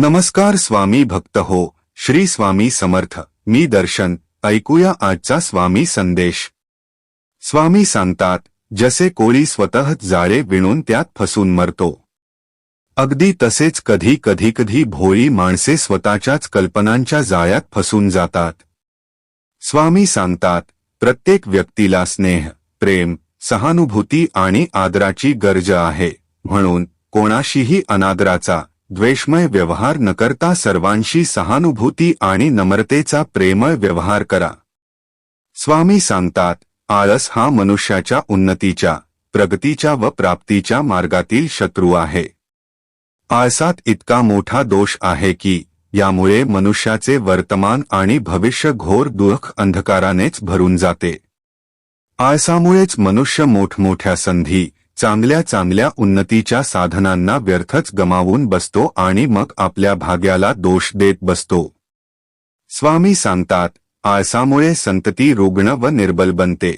नमस्कार स्वामी भक्त हो श्री स्वामी समर्थ मी दर्शन ऐकूया आजचा स्वामी संदेश. स्वामी सांगतात जसे कोळी स्वतः जाळे विणून त्यात फसून मरतो. अगदी तसेच कधी कधी कधी भोळी माणसे स्वतःच्याच कल्पनांच्या जाळ्यात फसून जातात. स्वामी सांगतात प्रत्येक व्यक्तीला स्नेह प्रेम सहानुभूती आणि आदराची गरज आहे म्हणून कोणाशीही अनादराचा द्वेषमय व्यवहार न करता सर्वांशी सहानुभूती आणि नम्रतेचा प्रेमळ व्यवहार करा. स्वामी सांगतात आळस हा मनुष्याच्या उन्नतीच्या प्रगतीच्या व प्राप्तीच्या मार्गातील शत्रू आहे. आळसात इतका मोठा दोष आहे की यामुळे मनुष्याचे वर्तमान आणि भविष्य घोर दुःख अंधकारानेच भरून जाते. आळसामुळेच मनुष्य मोठमोठ्या संधी चांगल्या चांगल्या उन्नतीच्या साधनांना व्यर्थच गमावून बसतो आणि मग आपल्या भाग्याला दोष देत बसतो. स्वामी सांगतात आळसामुळे संतती रुग्ण व निर्बल बनते.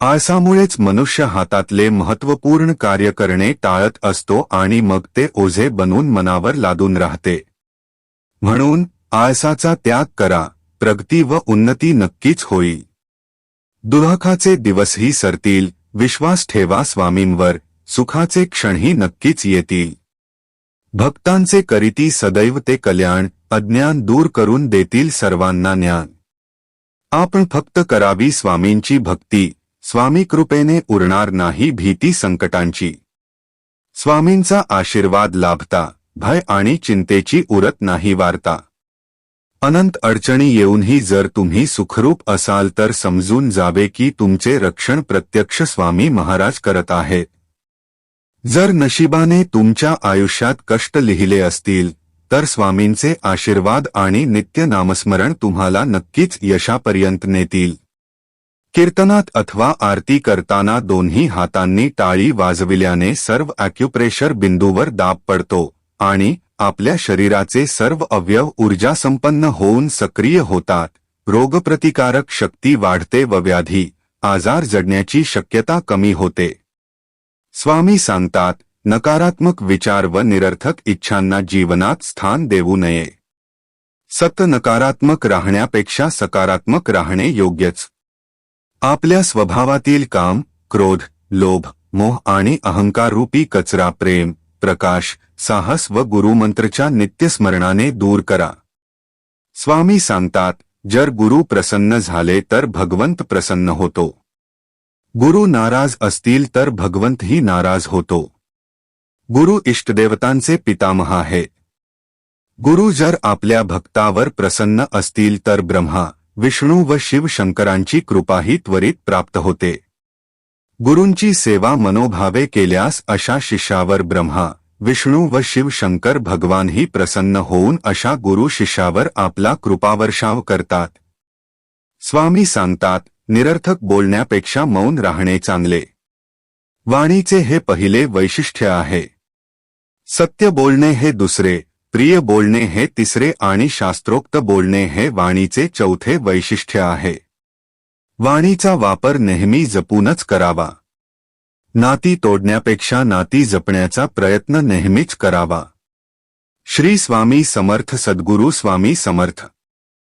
आळसामुळेच मनुष्य हातातले महत्त्वपूर्ण कार्य करणे टाळत असतो आणि मग ते ओझे बनून मनावर लादून राहते. म्हणून आळसाचा त्याग करा प्रगती व उन्नती नक्कीच होईल दुःखाचे दिवसही सरतील विश्वास ठेवा स्वामींवर सुखाचे क्षणही नक्कीच येतील. भक्तांचे करीती सदैव ते कल्याण अज्ञान दूर करून देतील सर्वांना ज्ञान. आपण फक्त करावी स्वामींची भक्ती स्वामी कृपेने उरणार नाही भीती संकटांची. स्वामींचा आशीर्वाद लाभता भय आणि चिंतेची उरत नाही वार्ता. अनंत अडचणी येऊनही जर तुम्ही सुखरूप असाल तर समजून जावे की तुमचे रक्षण प्रत्यक्ष स्वामी महाराज करत आहेत जर नशिबाने तुमच्या आयुष्यात कष्ट लिहिले असतील तर स्वामींचे आशीर्वाद आणि नित्य नामस्मरण तुम्हाला नक्कीच यशापर्यंत नेतील. कीर्तनात अथवा आरती करताना दोन्ही हातांनी टाळी वाजविल्याने सर्व अॅक्युप्रेशर बिंदूवर दाब पडतो आणि आपल्या शरीराचे सर्व अवयव ऊर्जासंपन्न होऊन सक्रिय होतात. रोगप्रतिकारक शक्ती वाढते व व्याधी आजार जडण्याची शक्यता कमी होते. स्वामी सांगतात नकारात्मक विचार व निरर्थक इच्छांना जीवनात स्थान देऊ नये. सत नकारात्मक राहण्यापेक्षा सकारात्मक राहणे योग्यच. आपल्या स्वभावातील काम क्रोध लोभ मोह आणि अहंकाररूपी कचरा प्रेम प्रकाश साहस व गुरुमंत्रच्या नित्यस्मरणाने दूर करा. स्वामी सांगतात जर गुरु प्रसन्न झाले तर भगवंत प्रसन्न होतो. गुरु नाराज असतील तर भगवंतही नाराज होतो. गुरु इष्टदेवतांचे पितामह आहे. गुरु जर आपल्या भक्तावर प्रसन्न असतील तर ब्रह्मा विष्णू व शिव शंकरांची कृपाही त्वरित प्राप्त होते. गुरूंची सेवा मनोभावे केल्यास अशा शिष्यावर ब्रह्मा विष्णू व शिव शंकर भगवानही प्रसन्न होऊन अशा गुरु शिष्यावर आपला कृपावर्षाव करतात. स्वामी सांगतात निरर्थक बोलण्यापेक्षा मौन राहणे चांगले. वाणीचे हे पहिले वैशिष्ट्य आहे. सत्य बोलणे हे दुसरे प्रिय बोलणे हे तिसरे आणि शास्त्रोक्त बोलणे हे वाणीचे चौथे वैशिष्ट्य आहे. वाणीचा वापर नेहमी जपूनच करावा. नाती तोडण्यापेक्षा नाती जपण्याचा प्रयत्न नेहमीच करावा. श्री स्वामी समर्थ सद्गुरू स्वामी समर्थ.